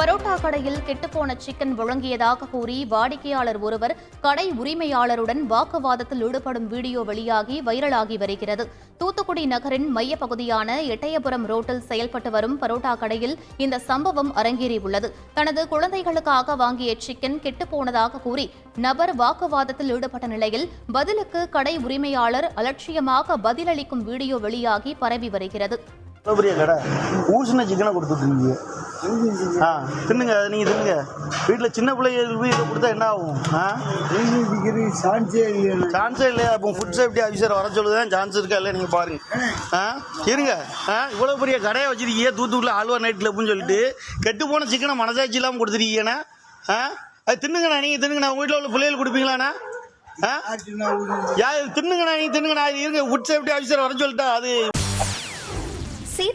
பரோட்டா கடையில் கெட்டுப்போன சிக்கன் வழங்கியதாக கூறி வாடிக்கையாளர் ஒருவர் கடை உரிமையாளருடன் வாக்குவாதத்தில் ஈடுபடும் வீடியோ வெளியாகி வைரலாகி வருகிறது. தூத்துக்குடி நகரின் மையப்பகுதியான எட்டயபுரம் ரோட்டில் செயல்பட்டு வரும் பரோட்டா கடையில் இந்த சம்பவம் அரங்கேறியுள்ளது. தனது குழந்தைகளுக்காக வாங்கிய சிக்கன் கெட்டுப்போனதாக கூறி நபர் வாக்குவாதத்தில் ஈடுபட்ட நிலையில் பதிலுக்கு கடை உரிமையாளர் அலட்சியமாக பதிலளிக்கும் வீடியோ வெளியாகி பரவி வருகிறது. ஊசின சிக்கனை ஆ தின்னுங்க அதை நீங்கள் தின்னுங்க. வீட்டில் சின்ன பிள்ளைகள் வீட்டில் கொடுத்தா என்ன ஆகும்? ஆ? சான்ஸே இல்லை சான்ஸே இல்லையா? இப்போ ஃபுட் சேஃப்டி ஆஃபீஸர் வர சொல்லுதான். சான்ஸ் இருக்கா இல்லை நீங்கள் பாருங்கள் ஆ இருங்க. ஆ இவ்வளோ பெரிய கடையை வச்சிருக்கீங்க. தூத்துக்குள்ள ஆழ்வார் நைட் அப்படின்னு சொல்லிட்டு. கெட்டு போன சிக்கனை மனசாட்சி இல்லாமல் கொடுத்துருக்கீங்கண்ணா ஆ? அது தின்னுங்கண்ணா நீங்கள் தின்னுங்கண்ணா. உங்கள் வீட்டில் உள்ள பிள்ளைகள் கொடுப்பீங்களாண்ணா? ஆ? யா இது தின்னுங்கண்ணா நீங்கள் தின்னுங்கண்ணா. இது இருங்க. ஃபுட் சேஃப்டி ஆஃபீஸர் வர சொல்லிட்டா அது